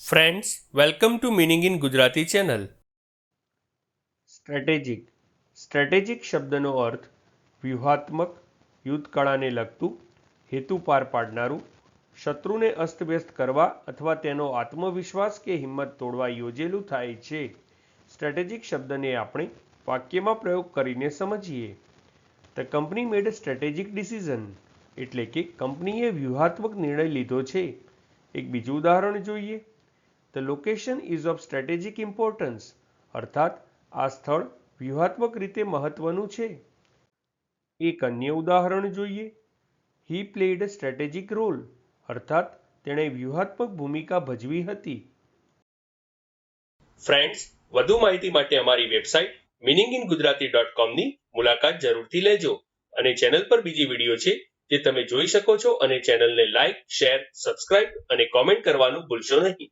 Friends welcome to meaning in Gujarati channel strategic strategic શબ્દનો અર્થ વ્યૂહાત્મક, યુદ્ધકળાને લગતું, હેતુ પાર પાડનારું, શત્રુને અસ્તવ્યસ્ત કરવા અથવા તેનો આત્મવિશ્વાસ કે હિંમત તોડવા યોજેલું થાય છે. સ્ટ્રેટેજિક શબ્દને આપણે વાક્યમાં પ્રયોગ કરીને સમજીએ. The company made strategic decision એટલે કે કંપનીએ વ્યૂહાત્મક નિર્ણય લીધો છે. એક બીજું ઉદાહરણ જોઈએ. The location is of strategic importance અર્થાત, આ સ્થળ વ્યૂહાત્મક રીતે મહત્વનું છે. એક અન્ય ઉદાહરણ જોઈએ. હી પ્લેડ સ્ટ્રેટેજિક રોલ અર્થાત, તેણે વ્યૂહાત્મક ભૂમિકા ભજવી હતી. ફ્રેન્ડ્સ વધુ માહિતી માટે અમારી website meaning in Gujarati dot કોમની મુલાકાત જરૂરથી લેજો અને ચેનલ પર બીજી વીડિયો છે જે તમે જોઈ શકો છો અને ચેનલને લાઇક શેર સબસ્ક્રાઇબ અને કોમેન્ટ કરવાનું ભૂલશો નહીં.